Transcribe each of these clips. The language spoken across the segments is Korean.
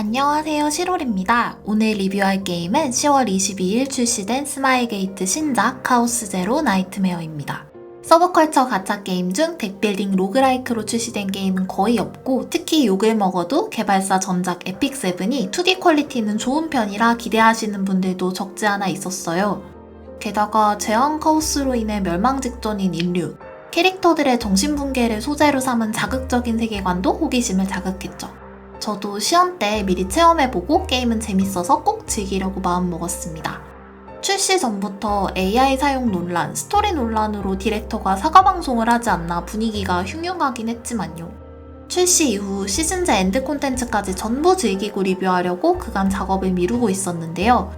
안녕하세요 시롤입니다. 오늘 리뷰할 게임은 10월 22일 출시된 스마일게이트 신작 카오스 제로 나이트메어입니다. 서브컬처 가짜 게임 중 덱빌딩 로그라이크로 출시된 게임은 거의 없고 특히 욕을 먹어도 개발사 전작 에픽세븐이 2D 퀄리티는 좋은 편이라 기대하시는 분들도 적지 않아 있었어요. 게다가 제한 카오스로 인해 멸망 직전인 인류, 캐릭터들의 정신붕괴를 소재로 삼은 자극적인 세계관도 호기심을 자극했죠. 저도 시험 때 미리 체험해보고 게임은 재밌어서 꼭 즐기려고 마음먹었습니다. 출시 전부터 AI 사용 논란, 스토리 논란으로 디렉터가 사과 방송을 하지 않나 분위기가 흉흉하긴 했지만요. 출시 이후 시즌제 엔드 콘텐츠까지 전부 즐기고 리뷰하려고 그간 작업을 미루고 있었는데요.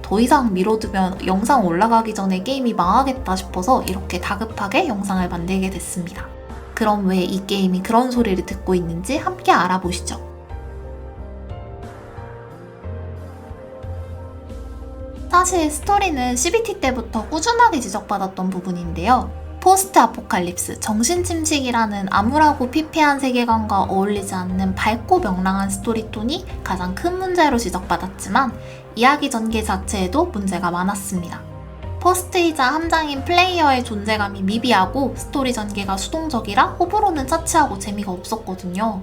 더 이상 미뤄두면 영상 올라가기 전에 게임이 망하겠다 싶어서 이렇게 다급하게 영상을 만들게 됐습니다. 그럼 왜 이 게임이 그런 소리를 듣고 있는지 함께 알아보시죠. 사실 스토리는 CBT 때부터 꾸준하게 지적받았던 부분인데요. 포스트 아포칼립스, 정신침식이라는 암울하고 피폐한 세계관과 어울리지 않는 밝고 명랑한 스토리톤이 가장 큰 문제로 지적받았지만 이야기 전개 자체에도 문제가 많았습니다. 포스트이자 함장인 플레이어의 존재감이 미비하고 스토리 전개가 수동적이라 호불호는 차치하고 재미가 없었거든요.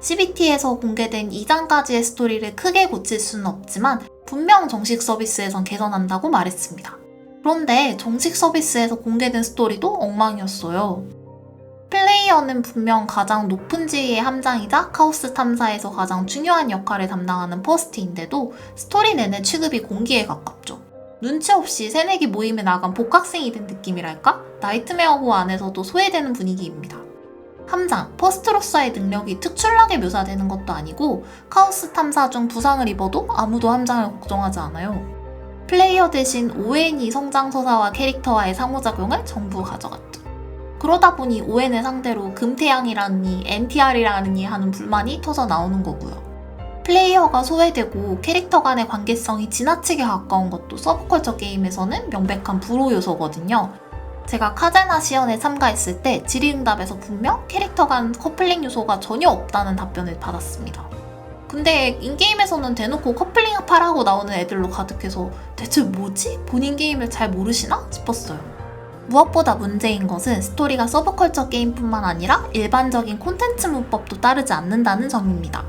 CBT에서 공개된 2장까지의 스토리를 크게 고칠 수는 없지만 분명 정식 서비스에선 개선한다고 말했습니다. 그런데 정식 서비스에서 공개된 스토리도 엉망이었어요. 플레이어는 분명 가장 높은 지위의 함장이자 카오스 탐사에서 가장 중요한 역할을 담당하는 퍼스트인데도 스토리 내내 취급이 공기에 가깝죠. 눈치 없이 새내기 모임에 나간 복학생이 된 느낌이랄까? 나이트메어호 안에서도 소외되는 분위기입니다. 함장, 퍼스트로서의 능력이 특출나게 묘사되는 것도 아니고 카오스 탐사 중 부상을 입어도 아무도 함장을 걱정하지 않아요. 플레이어 대신 ON이 성장 서사와 캐릭터와의 상호작용을 전부 가져갔죠. 그러다 보니 ON을 상대로 금태양이라느니 NTR이라느니 하는 불만이 터져 나오는 거고요. 플레이어가 소외되고 캐릭터 간의 관계성이 지나치게 가까운 것도 서브컬처 게임에서는 명백한 불호 요소거든요. 제가 카제나 시연에 참가했을 때 질의응답에서 분명 캐릭터 간 커플링 요소가 전혀 없다는 답변을 받았습니다. 근데 인게임에서는 대놓고 커플링 합하라고 나오는 애들로 가득해서 대체 뭐지? 본인 게임을 잘 모르시나? 싶었어요. 무엇보다 문제인 것은 스토리가 서브컬처 게임뿐만 아니라 일반적인 콘텐츠 문법도 따르지 않는다는 점입니다.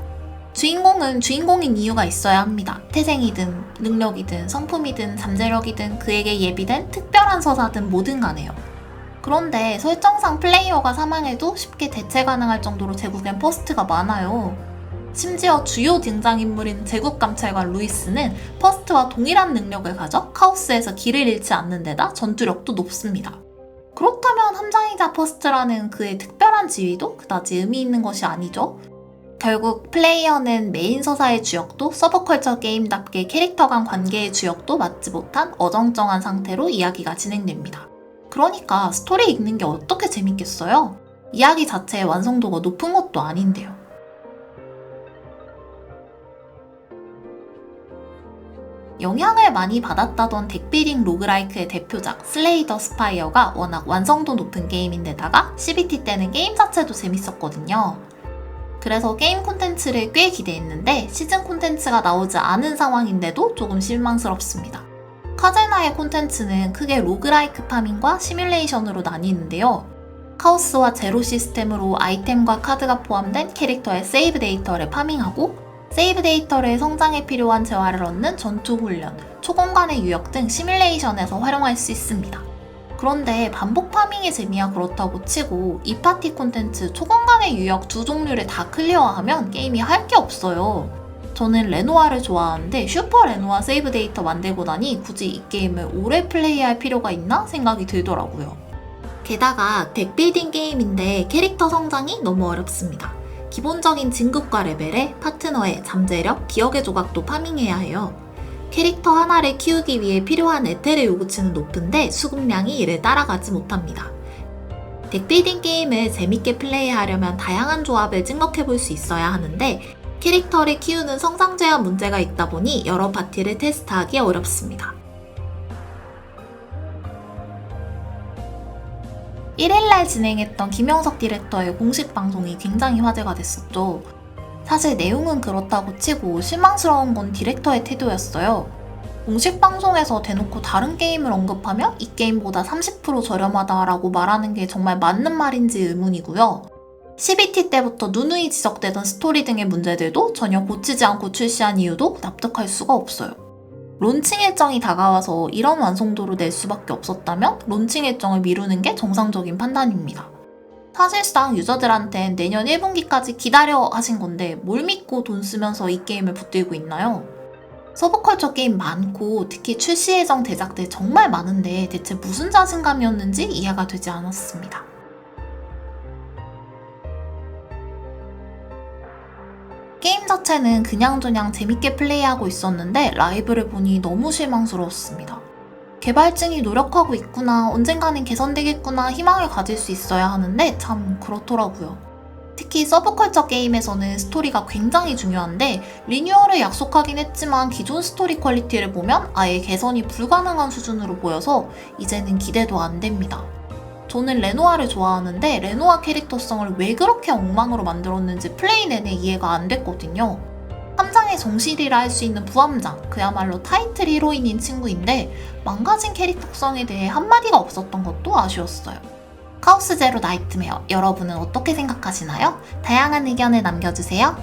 주인공은 주인공인 이유가 있어야 합니다. 태생이든 능력이든 성품이든 잠재력이든 그에게 예비된 특별한 서사든 뭐든 간에요. 그런데 설정상 플레이어가 사망해도 쉽게 대체 가능할 정도로 제국엔 퍼스트가 많아요. 심지어 주요 등장인물인 제국 감찰관 루이스는 퍼스트와 동일한 능력을 가져 카오스에서 길을 잃지 않는 데다 전투력도 높습니다. 그렇다면 함장이자 퍼스트라는 그의 특별한 지위도 그다지 의미 있는 것이 아니죠. 결국 플레이어는 메인 서사의 주역도 서브컬처 게임답게 캐릭터 간 관계의 주역도 맞지 못한 어정쩡한 상태로 이야기가 진행됩니다. 그러니까 스토리 읽는 게 어떻게 재밌겠어요? 이야기 자체의 완성도가 높은 것도 아닌데요. 영향을 많이 받았다던 덱빌딩 로그라이크의 대표작 슬레이 더 스파이어가 워낙 완성도 높은 게임인데다가 CBT 때는 게임 자체도 재밌었거든요. 그래서 게임 콘텐츠를 꽤 기대했는데 시즌 콘텐츠가 나오지 않은 상황인데도 조금 실망스럽습니다. 카제나의 콘텐츠는 크게 로그라이크 파밍과 시뮬레이션으로 나뉘는데요. 카오스와 제로 시스템으로 아이템과 카드가 포함된 캐릭터의 세이브 데이터를 파밍하고 세이브 데이터를 성장에 필요한 재화를 얻는 전투 훈련, 초공간의 유역 등 시뮬레이션에서 활용할 수 있습니다. 그런데 반복 파밍의 재미야 그렇다고 치고 이 파티 콘텐츠 초공간의 유역 두 종류를 다 클리어하면 게임이 할 게 없어요. 저는 레노아를 좋아하는데 슈퍼 레노아 세이브 데이터 만들고 나니 굳이 이 게임을 오래 플레이할 필요가 있나 생각이 들더라고요. 게다가 덱 빌딩 게임인데 캐릭터 성장이 너무 어렵습니다. 기본적인 진급과 레벨에 파트너의 잠재력, 기억의 조각도 파밍해야 해요. 캐릭터 하나를 키우기 위해 필요한 에테르 요구치는 높은데 수급량이 이를 따라가지 못합니다. 덱빌딩 게임을 재밌게 플레이하려면 다양한 조합을 찍먹해 볼 수 있어야 하는데 캐릭터를 키우는 성장 제한 문제가 있다 보니 여러 파티를 테스트하기 어렵습니다. 1일날 진행했던 김영석 디렉터의 공식 방송이 굉장히 화제가 됐었죠. 사실 내용은 그렇다고 치고 실망스러운 건 디렉터의 태도였어요. 공식 방송에서 대놓고 다른 게임을 언급하며 이 게임보다 30% 저렴하다라고 말하는 게 정말 맞는 말인지 의문이고요. CBT 때부터 누누이 지적되던 스토리 등의 문제들도 전혀 고치지 않고 출시한 이유도 납득할 수가 없어요. 론칭 일정이 다가와서 이런 완성도로 낼 수밖에 없었다면 론칭 일정을 미루는 게 정상적인 판단입니다. 사실상 유저들한텐 내년 1분기까지 기다려 하신 건데 뭘 믿고 돈 쓰면서 이 게임을 붙들고 있나요? 서브컬처 게임 많고 특히 출시 예정 대작들 정말 많은데 대체 무슨 자신감이었는지 이해가 되지 않았습니다. 게임 자체는 그냥저냥 재밌게 플레이하고 있었는데 라이브를 보니 너무 실망스러웠습니다. 개발진이 노력하고 있구나, 언젠가는 개선되겠구나 희망을 가질 수 있어야 하는데 참 그렇더라고요. 특히 서브컬처 게임에서는 스토리가 굉장히 중요한데 리뉴얼을 약속하긴 했지만 기존 스토리 퀄리티를 보면 아예 개선이 불가능한 수준으로 보여서 이제는 기대도 안 됩니다. 저는 레노아를 좋아하는데 레노아 캐릭터성을 왜 그렇게 엉망으로 만들었는지 플레이 내내 이해가 안 됐거든요. 함장의 정실이라 할 수 있는 부함장, 그야말로 타이틀 히로인인 친구인데 망가진 캐릭터성에 대해 한마디가 없었던 것도 아쉬웠어요. 카오스 제로 나이트메어, 여러분은 어떻게 생각하시나요? 다양한 의견을 남겨주세요.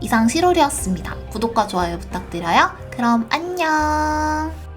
이상 시롤이었습니다. 구독과 좋아요 부탁드려요. 그럼 안녕!